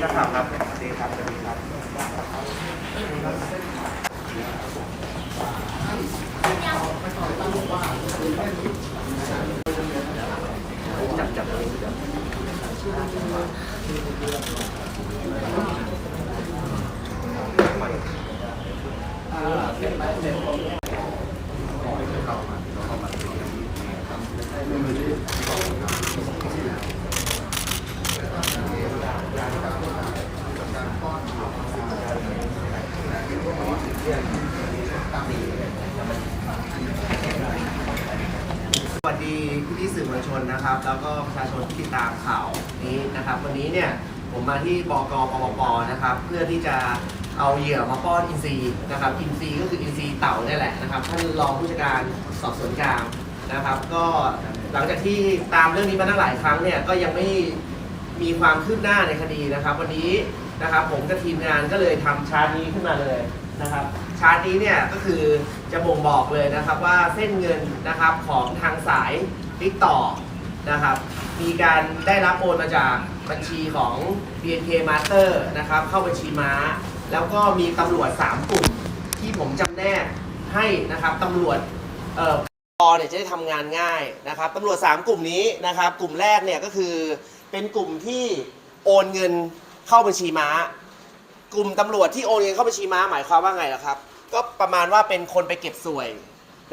พี่นักข่าวครับสวัสดีครับสวัสดีครับ จับจับจับ สวัสดีพี่พี่สื่อมวลชนนะครับ แล้วก็ประชาชนที่ติดตามข่าวนี้นะครับ วันนี้เนี่ยผมมาที่บกปปปนะครับ เพื่อที่จะเอาเหยื่อมาป้อนอินซีนะครับอินซีก็คืออินซีเต่านี่แหละนะครับท่านรองผู้จัดการสอบสวนกลางนะครับ ก็หลังจากที่ตามเรื่องนี้มาตั้งหลายครั้งเนี่ยก็ยังไม่มีความคืบหน้าในคดีนะครับ วันนี้นะครับผมกับทีมงานก็เลยทำชาร์ตนี้ขึ้นมาเลย นะครับ ชาร์ตนี้เนี่ยก็คือจะบ่งบอกเลยนะครับว่าเส้นเงินนะครับของทางสายติ๊กต่อนะครับ มีการได้รับโอนมาจากบัญชีของ BNK Master นะครับเข้าบัญชีม้า แล้วก็มีตำรวจ 3 กลุ่มที่ผมจำแนกให้นะครับตำรวจเอ่อปอเนี่ยจะได้ทำงานง่ายนะครับตำรวจ 3 กลุ่มนี้นะครับ กลุ่มแรกเนี่ยก็คือเป็นกลุ่มที่โอนเงินเข้าบัญชีม้า กลุ่มตำรวจที่โอนเงินเข้าบัญชีม้าหมายความว่าไงล่ะครับ ก็ประมาณว่าเป็นคนไปเก็บสวย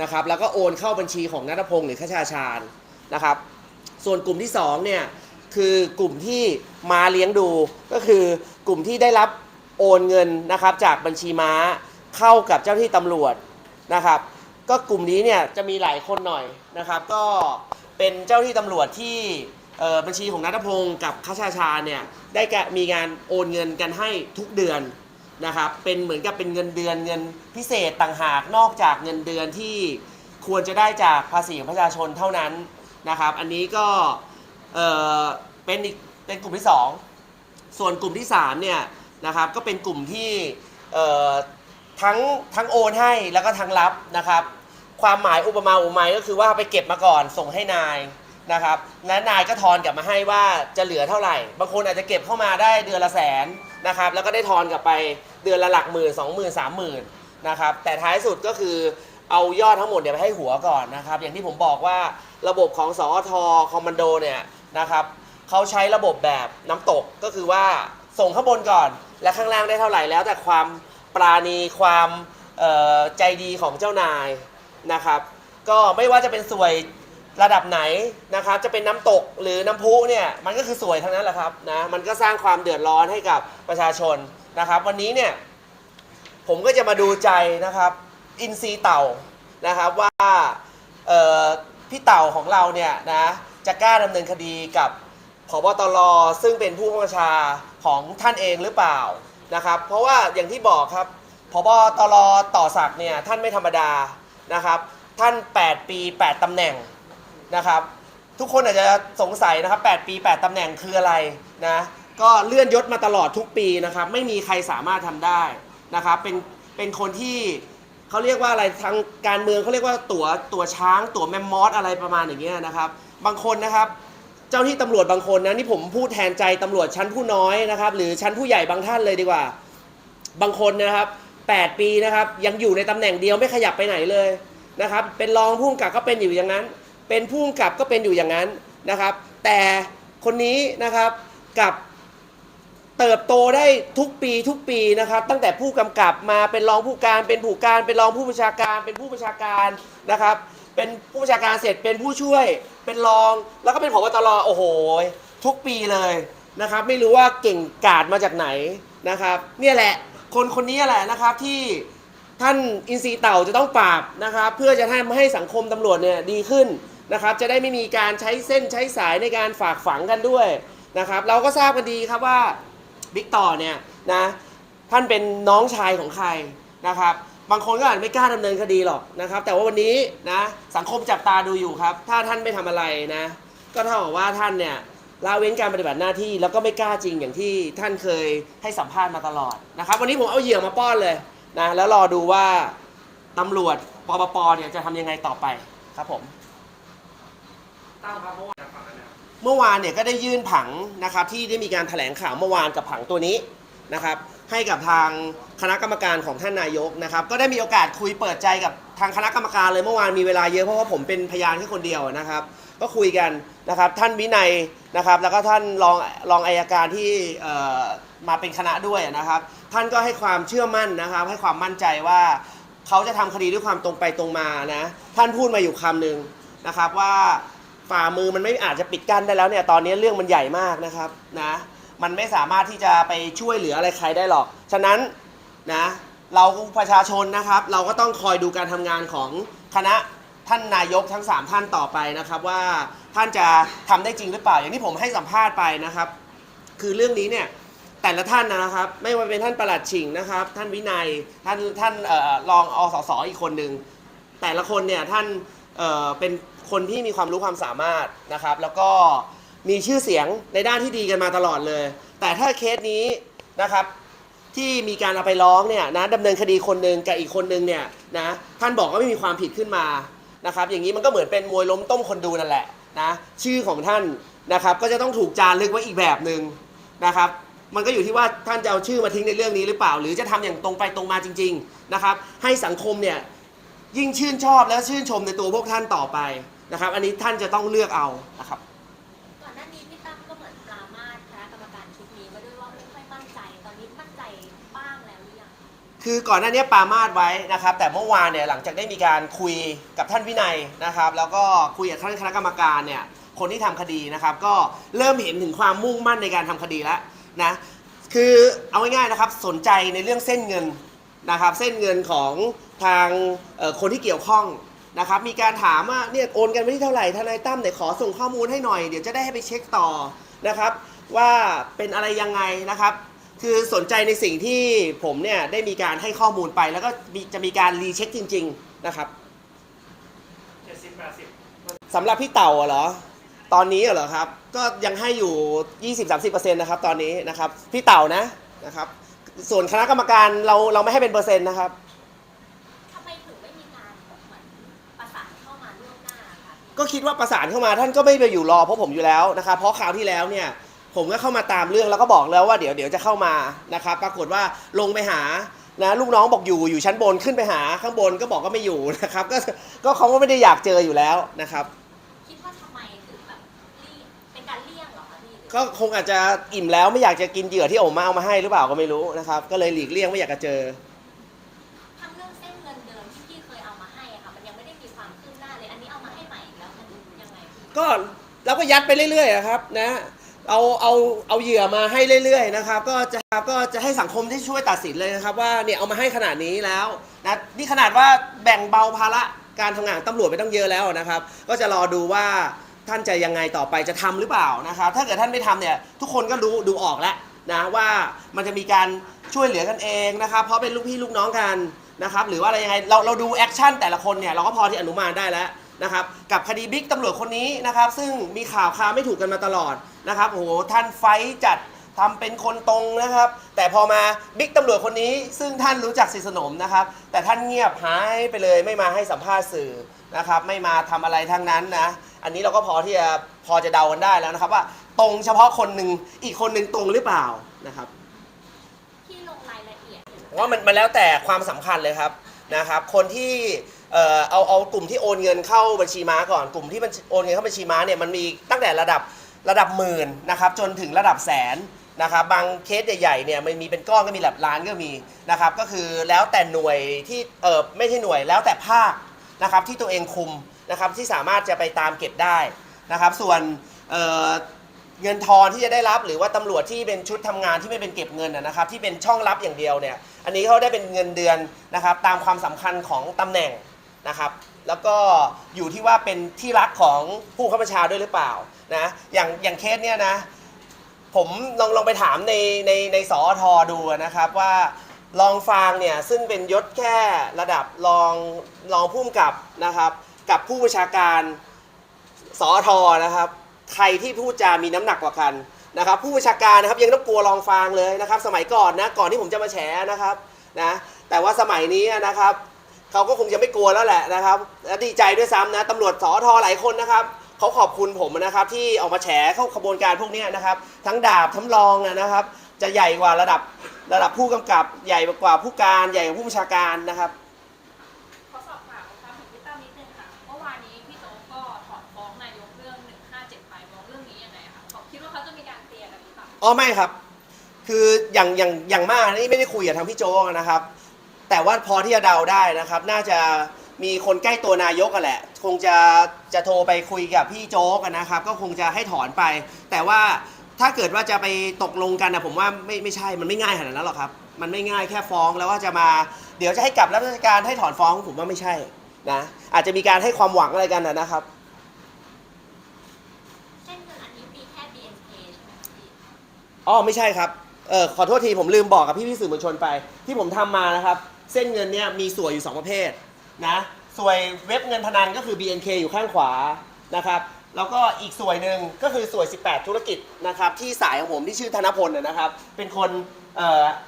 นะครับ แล้วก็โอนเข้าบัญชีของนัทพงศ์หรือขชาชาญนะครับ ส่วนกลุ่มที่สองเนี่ยคือกลุ่มที่มาเลี้ยงดูก็คือกลุ่มที่ได้รับโอนเงินนะครับ จากบัญชีม้าเข้ากับเจ้าที่ตำรวจนะครับ ก็กลุ่มนี้เนี่ยจะมีหลายคนหน่อยนะครับ ก็เป็นเจ้าที่ตำรวจที่ เอ่อบัญชีของนัทพงศ์กับขชาชาเนี่ยได้กะมีการโอนเงินกันให้ทุกเดือนนะครับเป็นเหมือนกับเป็นเงินเดือนเงินพิเศษต่างหากนอกจากเงินเดือนที่ควรจะได้จากภาษีของประชาชนเท่านั้นนะครับ อันนี้ก็เอ่อเป็นอีกเป็นกลุ่มที่สองส่วนกลุ่มที่สามเนี่ยนะครับก็เป็นกลุ่มที่เอ่อทั้งทั้งโอนให้แล้วก็ทั้งรับนะครับ ความหมายอุปมาอุปไมยก็คือว่าไปเก็บมาก่อนส่งให้นาย นะครับและนายก็ทอนกลับมาให้ว่าจะเหลือเท่าไหร่ บางคนอาจจะเก็บเข้ามาได้เดือนละแสนนะครับ แล้วก็ได้ทอนกลับไปเดือนละหลักหมื่นสองหมื่นสามหมื่นนะครับ แต่ท้ายสุดก็คือเอายอดทั้งหมดเนี่ยไปให้หัวก่อนนะครับ อย่างที่ผมบอกว่าระบบของสอทคอมมานโดเนี่ยนะครับเขาใช้ระบบแบบน้ำตกก็คือว่าส่งข้างบนก่อน และข้างล่างได้เท่าไหร่แล้วแต่ความปราณีความใจดีของเจ้านายนะครับ ก็ไม่ว่าจะเป็นสวย ระดับไหนนะครับจะเป็นน้ำตกหรือน้ำพุเนี่ยมันก็คือสวยทั้งนั้นแหละครับนะมันก็สร้างความเดือดร้อนให้กับประชาชนนะครับ วันนี้เนี่ยผมก็จะมาดูใจนะครับอินซีเต่านะครับว่าพี่เต่าของเราเนี่ยนะจะกล้าดำเนินคดีกับผบตรซึ่งเป็นผู้บัญชาของท่านเองหรือเปล่านะครับเพราะว่าอย่างที่บอกครับผบตรต่อศักดิ์เนี่ยท่านไม่ธรรมดานะครับท่าน 8 ปี 8ตำแหน่ง นะครับ ทุกคนอาจจะสงสัยนะครับ 8 ปี 8 ตำแหน่งคืออะไรนะ ก็เลื่อนยศมาตลอดทุกปีนะครับ ไม่มีใครสามารถทำได้นะครับ เป็น เป็นคนที่เขาเรียกว่าอะไรทางการเมืองเขาเรียกว่าตั๋วตั๋วช้างตั๋วแมมมอสอะไรประมาณอย่างเงี้ยนะครับ บางคนนะครับ เจ้าที่ตำรวจบางคนนะนี่ผมพูดแทนใจตำรวจชั้นผู้น้อยนะครับ หรือชั้นผู้ใหญ่บางท่านเลยดีกว่า บางคนนะครับ8 ปีนะครับยังอยู่ในตำแหน่งเดียวไม่ขยับไปไหนเลยนะครับเป็นรองผู้กำกับก็เป็นอยู่อย่างนั้น เป็นผู้กำกับก็เป็นอยู่อย่างนั้นนะครับ แต่คนนี้นะครับกับเติบโตได้ทุกปีทุกปีนะครับ ตั้งแต่ผู้กำกับมาเป็นรองผู้การเป็นผู้การ เป็นรองผู้บัญชาการ เป็นผู้บัญชาการนะครับ เป็นผู้บัญชาการเสร็จเป็นผู้ช่วย เป็นรองแล้วก็เป็นผบตรโอ้โหทุกปีเลยนะครับ ไม่รู้ว่าเก่งกาจมาจากไหนนะครับ เนี่ยแหละคนคนนี้แหละนะครับที่ท่านอินทรีเต่าจะต้องปราบนะครับ เพื่อจะทำให้สังคมตำรวจเนี่ยดีขึ้น นะครับ จะได้ไม่มีการใช้เส้นใช้สายในการฝากฝังกันด้วยนะครับ เราก็ทราบกันดีครับว่าบิ๊กต่อเนี่ยนะท่านเป็นน้องชายของใครนะครับ บางคนก็อาจไม่กล้าดำเนินคดีหรอกนะครับ แต่ว่าวันนี้นะสังคมจับตาดูอยู่ครับ ถ้าท่านไม่ทำอะไรนะ ก็เท่ากับว่าท่านเนี่ยละเว้นการปฏิบัติหน้าที่แล้วก็ไม่กล้าจริงอย่างที่ท่านเคยให้สัมภาษณ์มาตลอดนะครับ วันนี้ผมเอาเหยื่อมาป้อนเลยนะแล้วรอดูว่าตำรวจปปปเนี่ยจะทำยังไงต่อไปครับผม ตั้งครับเมื่อวานฝั่งนั้นนะเมื่อวานเนี่ยก็ได้ยื่นผังนะครับที่ได้มีการแถลงข่าวเมื่อวานกับผังตัวนี้นะครับให้กับทางคณะกรรมการของท่านนายกนะครับก็ได้มีโอกาสคุยเปิดใจกับทางคณะกรรมการเลยเมื่อวานมีเวลาเยอะเพราะว่าผมเป็นพยานแค่คนเดียวนะครับ ก็คุยกันนะครับท่านวินัยนะครับแล้วก็ท่านรองรองอายการที่มาเป็นคณะด้วยนะครับ ท่านก็ให้ความเชื่อมั่นนะครับ ให้ความมั่นใจว่าเขาจะทำคดีด้วยความตรงไปตรงมานะท่านพูดมาอยู่คำหนึ่งนะครับว่า ฝ่ามือมันไม่อาจจะปิดกั้นได้แล้วเนี่ยตอนนี้เรื่องมันใหญ่มากนะครับนะมันไม่สามารถที่จะไปช่วยเหลืออะไรใครได้หรอก ฉะนั้นนะเราประชาชนนะครับ เราก็ต้องคอยดูการทำงานของคณะท่านนายกทั้ง 3 ท่านต่อไปนะครับ ว่าท่านจะทำได้จริงหรือเปล่า อย่างที่ผมให้สัมภาษณ์ไปนะครับ คือเรื่องนี้เนี่ยแต่ละท่านนะครับ ไม่ว่าเป็นท่านประหลัดชิงนะครับ ท่านวินัยท่านท่านออรองอสสอีกคนหนึ่งแต่ละคนเนี่ยท่านเออเป็น คนที่มีความรู้ความสามารถนะครับ แล้วก็มีชื่อเสียงในด้านที่ดีกันมาตลอดเลย แต่ถ้าเคสนี้นะครับที่มีการเอาไปร้องเนี่ยนะดำเนินคดีคนหนึ่งกับอีกคนหนึ่งเนี่ยนะท่านบอกว่าไม่มีความผิดขึ้นมานะครับ อย่างนี้มันก็เหมือนเป็นมวยล้มต้มคนดูนั่นแหละนะชื่อของท่านนะครับ ก็จะต้องถูกจารึกไว้อีกแบบหนึ่งนะครับมันก็อยู่ที่ว่าท่านจะเอาชื่อมาทิ้งในเรื่องนี้หรือเปล่า หรือจะทำอย่างตรงไปตรงมาจริง ๆนะครับ ให้สังคมเนี่ยยิ่งชื่นชอบและชื่นชมในตัวพวกท่านต่อไป นะครับ อันนี้ท่านจะต้องเลือกเอานะครับ ก่อนหน้านี้พี่ตั้มก็เหมือนปรามาสคณะกรรมการชุดนี้มาด้วยว่าไม่ค่อยมั่นใจ ตอนนี้มั่นใจบ้างแล้วหรือยังคือก่อนหน้านี้ปรามาสไว้นะครับ แต่เมื่อวานเนี่ยหลังจากได้มีการคุยกับท่านวินัยนะครับ แล้วก็คุยกับท่านคณะกรรมการเนี่ยคนที่ทำคดีนะครับ ก็เริ่มเห็นถึงความมุ่งมั่นในการทำคดีแล้วนะคือเอาง่ายๆนะครับสนใจในเรื่องเส้นเงินนะครับ เส้นเงินของทางเอ่อคนที่เกี่ยวข้อง นะครับมีการถามว่าเนี่ยโอนกันไปที่เท่าไหร่ทนายตั้มเนี่ยขอส่งข้อมูลให้หน่อย เดี๋ยวจะได้ให้ไปเช็คต่อนะครับ ว่าเป็นอะไรยังไงนะครับ คือสนใจในสิ่งที่ผมเนี่ยได้มีการให้ข้อมูลไป แล้วก็มีจะมีการรีเช็คจริง ๆนะครับเจ็ดสิบแปดสิบสำหรับพี่เต่าอะเหรอ ตอนนี้เหรอครับ ก็ยังให้อยู่ 20-30%นะครับตอนนี้นะครับ พี่เต่านะนะครับ ส่วนคณะกรรมการเราเราไม่ให้เป็นเปอร์เซ็นต์นะครับ ก็คิดว่าประสานเข้ามาท่านก็ไม่ไปอยู่รอเพราะผมอยู่แล้วนะครับเพราะคราวที่แล้วเนี่ยผมก็เข้ามาตามเรื่องแล้วก็บอกแล้วว่าเดี๋ยวเดี๋ยวจะเข้ามานะครับปรากฏว่าลงไปหานะลูกน้องบอกอยู่อยู่ชั้นบนขึ้นไปหาข้างบนก็บอกก็ไม่อยู่นะครับก็ก็เขาก็ไม่ได้อยากเจออยู่แล้วนะครับ คิดว่าทำไมถึงแบบเลี่ยงเป็นการเลี่ยงเหรอคะพี่ก็คงอาจจะอิ่มแล้วไม่อยากจะกินเหยื่อที่โอมมาเอามาให้หรือเปล่าก็ไม่รู้นะครับ ก็เลยหลีกเลี่ยงไม่อยากจะเจอ ก็เราก็ยัดไปเรื่อยๆอะครับนะเอาเอาเอาเหยื่อมาให้เรื่อยๆนะครับก็จะก็จะให้สังคมที่ช่วยตัดสินเลยนะครับ ว่าเนี่ยเอามาให้ขนาดนี้แล้วนะนี่ขนาดว่าแบ่งเบาภาระการทำงานของตำรวจไปต้องเยอะแล้วนะครับ ก็จะรอดูว่าท่านจะยังไงต่อไปจะทำหรือเปล่านะครับ ถ้าเกิดท่านไม่ทำเนี่ยทุกคนก็รู้ดูออกแล้วนะว่ามันจะมีการช่วยเหลือกันเองนะครับ เพราะเป็นลูกพี่ลูกน้องกันนะครับ หรือว่าอะไรยังไงเราเราดูแอคชั่นแต่ละคนเนี่ยเราก็พอที่อนุมานได้แล้ว นะครับกับคดีบิ๊กตำรวจคนนี้นะครับซึ่งมีข่าวคราวไม่ถูกกันมาตลอดนะครับโอ้โหท่านไฟท์จัดทำเป็นคนตรงนะครับ แต่พอมาบิ๊กตำรวจคนนี้ ซึ่งท่านรู้จักสนิทสนมนะครับ แต่ท่านเงียบหายไปเลยไม่มาให้สัมภาษณ์สื่อนะครับ ไม่มาทำอะไรทั้งนั้นนะอันนี้เราก็พอที่จะพอจะเดากันได้แล้วนะครับ ว่าตรงเฉพาะคนหนึ่งอีกคนหนึ่งตรงหรือเปล่านะครับพี่ลงรายละเอียดถึงผมว่ามันมันแล้วแต่ความสำคัญเลยครับนะครับ คนที่ เอ่อเอาเอากลุ่มที่โอนเงินเข้าบัญชีม้าก่อนกลุ่มที่มันโอนเงินเข้าบัญชีม้าเนี่ยมันมีตั้งแต่ระดับระดับหมื่นนะครับจนถึงระดับแสนนะครับบางเคสใหญ่ๆเนี่ยมันมีเป็นก้อนก็มีหลักล้านก็มีนะครับก็คือแล้วแต่หน่วยที่เออไม่ใช่หน่วยแล้วแต่ภาคนะครับที่ตัวเองคุมนะครับที่สามารถจะไปตามเก็บได้นะครับส่วนเออเงินทอนที่จะได้รับหรือว่าตำรวจที่เป็นชุดทำงานที่ไม่เป็นเก็บเงินนะครับที่เป็นช่องรับอย่างเดียวเนี่ยอันนี้เขาได้เป็นเงินเดือนนะครับตามความสำคัญของตำแหน่ง นะครับ แล้วก็อยู่ที่ว่าเป็นที่รักของผู้ข้าราชการด้วยหรือเปล่านะอย่างอย่างเคสเนี่ยนะ ผมลองลองไปถามในในในสอทอดูนะครับว่ารองฟางเนี่ยซึ่งเป็นยศแค่ระดับรองรองผู้กำกับนะครับ กับผู้บัญชาการสอทอนะครับ ใครที่พูดจามีน้ำหนักกว่ากันนะครับ ผู้บัญชาการนะครับยังต้องกลัวรองฟางเลยนะครับ สมัยก่อนนะก่อนที่ผมจะมาแฉนะครับนะแต่ว่าสมัยนี้นะครับ เขาก็คงจะไม่กลัวแล้วแหละนะครับและดีใจด้วยซ้ำนะตำรวจสอทอหลายคนนะครับเขาขอบคุณผมนะครับที่ออกมาแฉเข้าขบวนการพวกเนี้ยนะครับ ทั้งดาบทั้งรองนะครับ จะใหญ่กว่าระดับระดับผู้กำกับใหญ่กว่าผู้การใหญ่กว่าผู้บัญชาการนะครับ ขอสอบถามความเห็นพี่ตั้มนิดนึงค่ะเมื่อวานนี้พี่โจ๊กก็ถอนฟ้องนายกเรื่อง 157ไปมองเรื่องนี้ยังไงคะเขาคิดว่าเขาจะมีการเคลียร์กันหรือเปล่า อ๋อไม่ครับ คืออย่างอย่างอย่างมากนี่ไม่ได้คุยกับทางพี่โจ๊กนะครับ แต่ว่าพอที่จะเดาได้นะครับ น่าจะมีคนใกล้ตัวนายกกันแหละ คงจะจะโทรไปคุยกับพี่โจ๊กอะนะครับ ก็คงจะให้ถอนไป แต่ว่าถ้าเกิดว่าจะไปตกลงกันนะผมว่าไม่ไม่ใช่มันไม่ง่ายขนาดนั้นหรอกครับ มันไม่ง่ายแค่ฟ้องแล้วว่าจะมาเดี๋ยวจะให้กลับรับราชการให้ถอนฟ้องผมว่าไม่ใช่นะอาจจะมีการให้ความหวังอะไรกันนะนะครับ เส้นเงินอันนี้มีแค่ BNK ใช่ไหมคะพี่อ๋อไม่ใช่ครับ เออขอโทษทีผมลืมบอกกับพี่พี่ๆสื่อมวลชนไป ที่ผมทำมานะครับ เส้นเงินเนี่ยมีส่วยอยู่ 2 ประเภทนะส่วยเว็บเงินพนันก็คือ BNK อยู่ข้างขวานะครับแล้วก็อีกส่วยหนึ่งก็คือส่วย 18 ธุรกิจนะครับที่สายของผมที่ชื่อธนพลนะครับ เป็นคน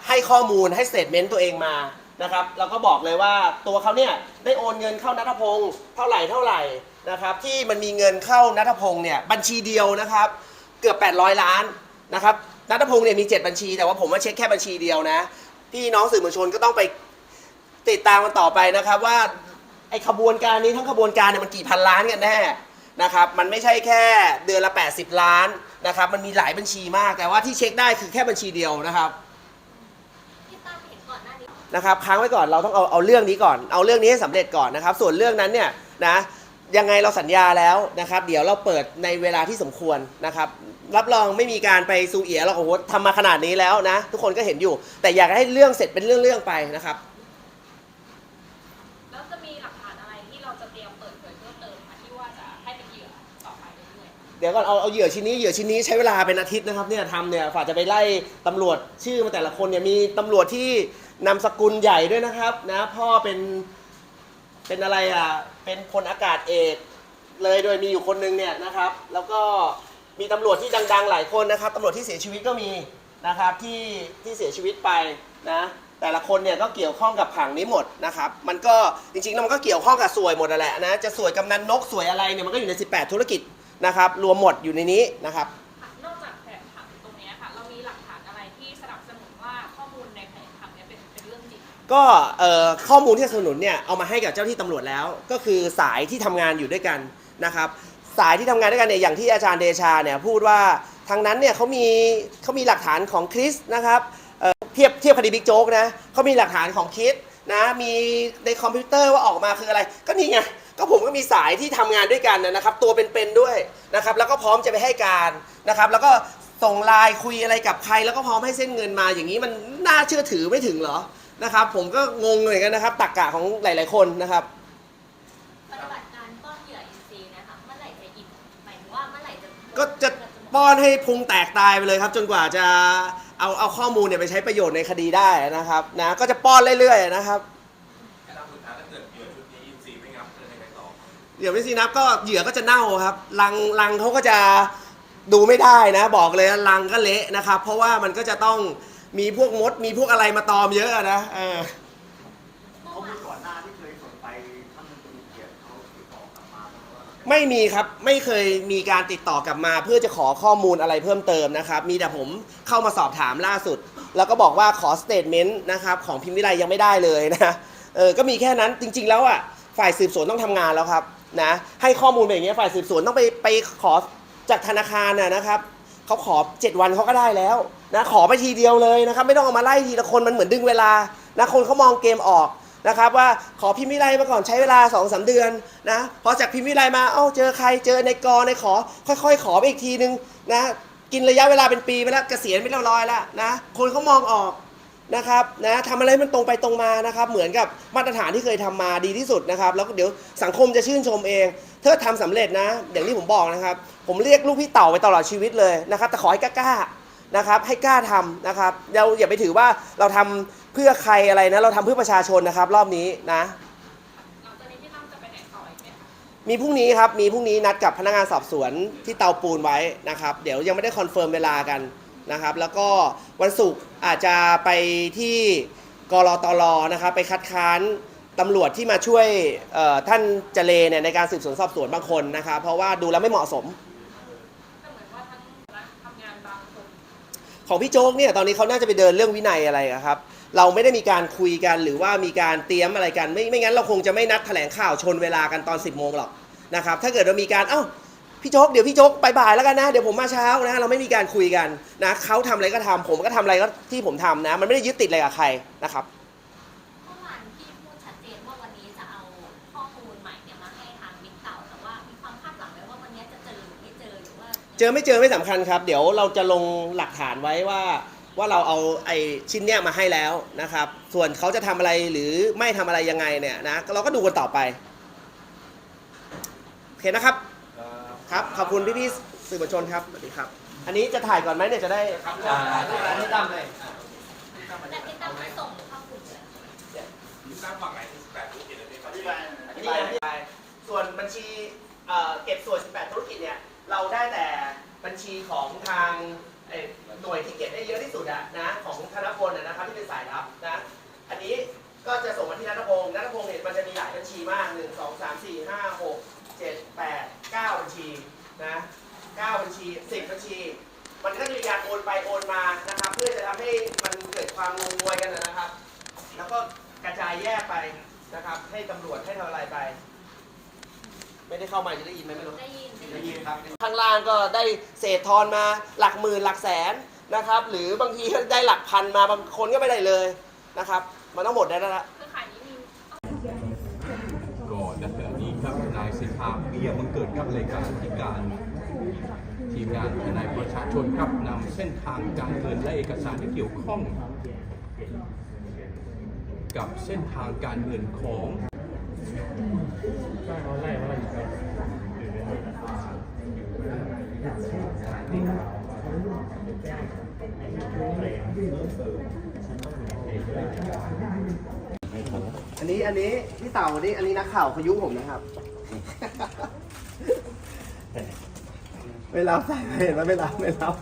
ให้ข้อมูลให้สเตทเมนต์ตัวเองมานะครับแล้วก็บอกเลยว่าตัวเขาเนี่ยได้โอนเงินเข้านัทพงศ์เท่าไหร่เท่าไหร่นะครับที่มันมีเงินเข้านัทพงศ์เนี่ยบัญชีเดียวนะครับเกือบ 800 ล้านนะครับนัทพงศ์เนี่ยมี 7 บัญชี แต่ว่าผมมาเช็คแค่บัญชีเดียวนะพี่น้องสื่อมวลชนก็ต้องไป ติดตามกันต่อไปนะครับว่าไอ้ขบวนการนี้ทั้งขบวนการเนี่ยมันกี่พันล้านกันแน่นะครับมันไม่ใช่แค่เดือนละ 80 ล้านนะครับมันมีหลายบัญชีมากแต่ว่าที่เช็คได้คือแค่บัญชีเดียวนะครับพี่ตั้มเห็นก่อนหน้านี้นะครับค้างไว้ก่อนเราต้องเอาเอาเรื่องนี้ก่อน เอาเรื่องนี้ให้สำเร็จก่อนนะครับ ส่วนเรื่องนั้นเนี่ยนะยังไงเราสัญญาแล้วนะครับ เดี๋ยวเราเปิดในเวลาที่สมควรนะครับ รับรองไม่มีการไปซูเอียเราโอ้โหทำมาขนาดนี้แล้วนะ ทุกคนก็เห็นอยู่ แต่อยากให้เรื่องเสร็จเป็นเรื่องๆไปนะครับ เดี๋ยวก่อนเอาเอาเหยื่อชิ้นนี้เหยื่อชิ้นนี้ใช้เวลาเป็นอาทิตย์นะครับเนี่ยทำเนี่ยฝ่าจะไปไล่ตำรวจชื่อมาแต่ละคนเนี่ยมีตำรวจที่นามสกุลใหญ่ด้วยนะครับนะพ่อเป็นเป็นอะไรอะเป็นพลอากาศเอกเลยโดยมีอยู่คนหนึงเนี่ยนะครับ แล้วก็มีตำรวจที่ดังๆหลายคนนะครับตำรวจที่เสียชีวิตก็มีนะครับที่ที่เสียชีวิตไปนะแต่ละคนเนี่ยก็เกี่ยวข้องกับผังนี้หมดนะครับมันก็จริงๆแล้วมันก็เกี่ยวข้องกับสวยหมดแหละนะจะสวยกำนันนกสวยอะไรเนี่ยมันก็อยู่ใน 18 ธุรกิจ นะครับ รวมหมดอยู่ในนี้นะครับ นอกจากแผนผังตรงเนี้ยค่ะ เรามีหลักฐานอะไรที่สนับสนุนว่าข้อมูลในแผนผังเนี้ยเป็นเป็นเรื่องจริง ก็เอ่อข้อมูลที่สนับสนุนเนี่ยเอามาให้กับเจ้าที่ตำรวจแล้ว ก็คือสายที่ทำงานอยู่ด้วยกันนะครับ สายที่ทำงานด้วยกันเนี่ยอย่างที่อาจารย์เดชาเนี่ยพูดว่าทางนั้นเนี่ยเขามีเขามีหลักฐานของคริสนะครับเอ่อเทียบเทียบคดีบิ๊กโจ๊กนะเขามีหลักฐานของคริสนะมีในคอมพิวเตอร์ว่าออกมาคืออะไร ก็นี่ไง ก็ผมก็มีสายที่ทำงานด้วยกันนะครับ ตัวเป็นๆด้วยนะครับ แล้วก็พร้อมจะไปให้การนะครับ แล้วก็ส่งไลน์คุยอะไรกับใคร แล้วก็พร้อมให้เส้นเงินมา อย่างนี้มันน่าเชื่อถือไม่ถึงเหรอนะครับ ผมก็งงเหมือนกันนะครับตักกะของหลาย ๆคนนะครับ ปฏิบัติการป้อนเหยื่อ NC นะคะเมื่อไหร่จะอิ่มหมายถึงว่าเมื่อไหร่จะก็จะป้อนให้พุงแตกตายไปเลยครับ จนกว่าจะเอาเอาข้อมูลเนี่ยไปใช้ประโยชน์ในคดีได้นะครับนะก็จะป้อนเรื่อยๆนะครับ เดี๋ยวไม่สินับก็เหยื่อก็จะเน่าครับรังรังเขาก็จะดูไม่ได้นะ บอกเลยรังก็เละนะครับ เพราะว่ามันก็จะต้องมีพวกมด มีพวกอะไรมาตอมเยอะนะเออเมื่อข้อมูวาลนก่อนหน้าที่เคยส่งไปท่านมีเกียรติเขาติดต่อกลับมาไหมว่าไม่มีครับไม่เคยมีการติดต่อกลับมา เพื่อจะขอข้อมูลอะไรเพิ่มเติมนะครับ มีแต่ผมเข้ามาสอบถามล่าสุด แล้วก็บอกว่าขอสเตทเมนต์นะครับของพิมพ์วิไลยังไม่ได้เลยนะเออก็มีแค่นั้นจริง ๆ แล้วอะฝ่ายสืบสวนต้องทำงานแล้วครับ นะให้ข้อมูลไปอย่างเงี้ยฝ่ายสืบสวนต้องไปไปขอจากธนาคารนะนะครับเขาขอ 7 วันเขาก็ได้แล้วนะขอไปทีเดียวเลยนะครับ ไม่ต้องเอามาไล่ทีละคนมันเหมือนดึงเวลานะคนเขามองเกมออกนะครับว่าขอพิมพ์วิไลมาก่อนใช้เวลา2อสเดือนนะพอจากพิมพ์วิไลมาเอ้าเจอใครเจอในกอในขอ ค่อยๆ ขอไปอีกทีนึงนะกินระยะเวลาเป็นปีไปแล้วเกษียณไปเรียบร้อยแล้วนะคนเขามองออก นะครับนะทำอะไรให้มันตรงไปตรงมานะครับ เหมือนกับมาตรฐานที่เคยทำมาดีที่สุดนะครับ แล้วก็เดี๋ยวสังคมจะชื่นชมเองถ้าทำสำเร็จนะ อย่างที่ผมบอกนะครับ ผมเรียกลูกพี่เต่าไปตลอดชีวิตเลยนะครับแต่ขอให้กล้าๆนะครับให้กล้าทำนะครับเราอย่าไปถือว่าเราทำเพื่อใครอะไรนะ เราทำเพื่อประชาชนนะครับ รอบนี้นะหลังจากนี้พี่ตั้มจะไปไหนต่ออีกไหมคะมีพรุ่งนี้ครับ มีพรุ่งนี้นัดกับพนักงานสอบสวนที่เตาปูนไว้นะครับ เดี๋ยวยังไม่ได้คอนเฟิร์มเวลากันนะครับ แล้วก็วันศุกร์ อาจจะไปที่กรตลนะครับไปคัดค้านตำรวจที่มาช่วยท่านเจเลเนี่ยในการสืบสวนสอบสวนบางคนนะครับเพราะว่าดูแล้วไม่เหมาะสม ของพี่โจ๊กเนี่ยตอนนี้เขาน่าจะไปเดินเรื่องวินัยอะไรอะครับ เราไม่ได้มีการคุยกันหรือว่ามีการเตรียมอะไรกัน ไม่ไม่งั้นเราคงจะไม่นัดแถลงข่าวชนเวลากันตอน 10บโมงหรอกนะครับถ้าเกิดเรามีการเอ้า พี่โจ๊กเดี๋ยวพี่โจ๊กไปบ่ายแล้วกันนะ เดี๋ยวผมมาเช้านะเราไม่มีการคุยกันนะเขาทำอะไรก็ทำผมก็ทำอะไรก็ที่ผมทำนะ มันไม่ได้ยึดติดอะไรกับใครนะครับ เมื่อวานพี่พูดชัดเจนว่าวันนี้จะเอาข้อมูลใหม่เนี่ยมาให้ทางบิ๊กเต่าแต่ว่ามีความคาดหวังไหมว่าวันนี้จะเจอหรือไม่เจอหรือว่าเจอไม่เจอไม่สำคัญครับ เดี๋ยวเราจะลงหลักฐานไว้ว่าว่าเราเอาไอ้ชิ้นเนี้ยมาให้แล้วนะครับ ส่วนเขาจะทำอะไรหรือไม่ทำอะไรยังไงเนี่ยนะเราก็ดูกันต่อไปโอเคนะครับ ครับขอบคุณพี่พี่ๆสื่อมวลชนครับสวัสดีครับ อันนี้จะถ่ายก่อนไหมเนี่ยจะได้ครับอันนี้ตามเลย แต่ติดตามมาส่งเข้ากลุ่มเลยอยู่สร้างฝั่งไหนที่18ธุรกิจอันนี้ครับ อธิบายอธิบายส่วนบัญชีเอ่อเก็บส่วน 18 ธุรกิจเนี่ย เราได้แต่บัญชีของทางเอ่อหน่วยที่เก็บได้เยอะที่สุดอะนะ ของธนพลอะนะครับที่เป็นสายลับนะ อันนี้ก็จะส่งมาที่นัทพงศ์นัทพงศ์เนี่ยมันจะมีหลายบัญชีมาก 1 2 3 4 5 6 7 8 9 บัญชีนะ9บัญชี 10 บัญชี มันก็จะมีการโอนไปโอนมานะครับ เพื่อจะทำให้มันเกิดความงงงวยกันนะครับ แล้วก็กระจายแยกไปนะครับ ให้ตำรวจให้ทำอะไรไป ไม่ได้เข้ามาจะได้ยินไหมไม่รู้ ได้ยินได้ยินครับ ข้างล่างก็ได้เศษทอนมาหลักหมื่นหลักแสนนะครับ หรือบางทีก็ได้หลักพันมาบางคนก็ไม่ได้เลยนะครับ มันต้องหมดได้แล้วละเครือข่ายนี้มีก็ณขณะนี้ครับนายสิทธาเบี้ยบังเกิดครับเลขาธิการ ทีมงานทนายประชาชนครับนำเส้นทางการเงินและเอกสารที่เกี่ยวข้อง กับเส้นทางการเงินของ อันนี้อันนี้พี่เต่าอันนี้อันนี้นักข่าวเขายุผมนะครับ ไม่รับสายเห็นไหมไม่รับไม่รับ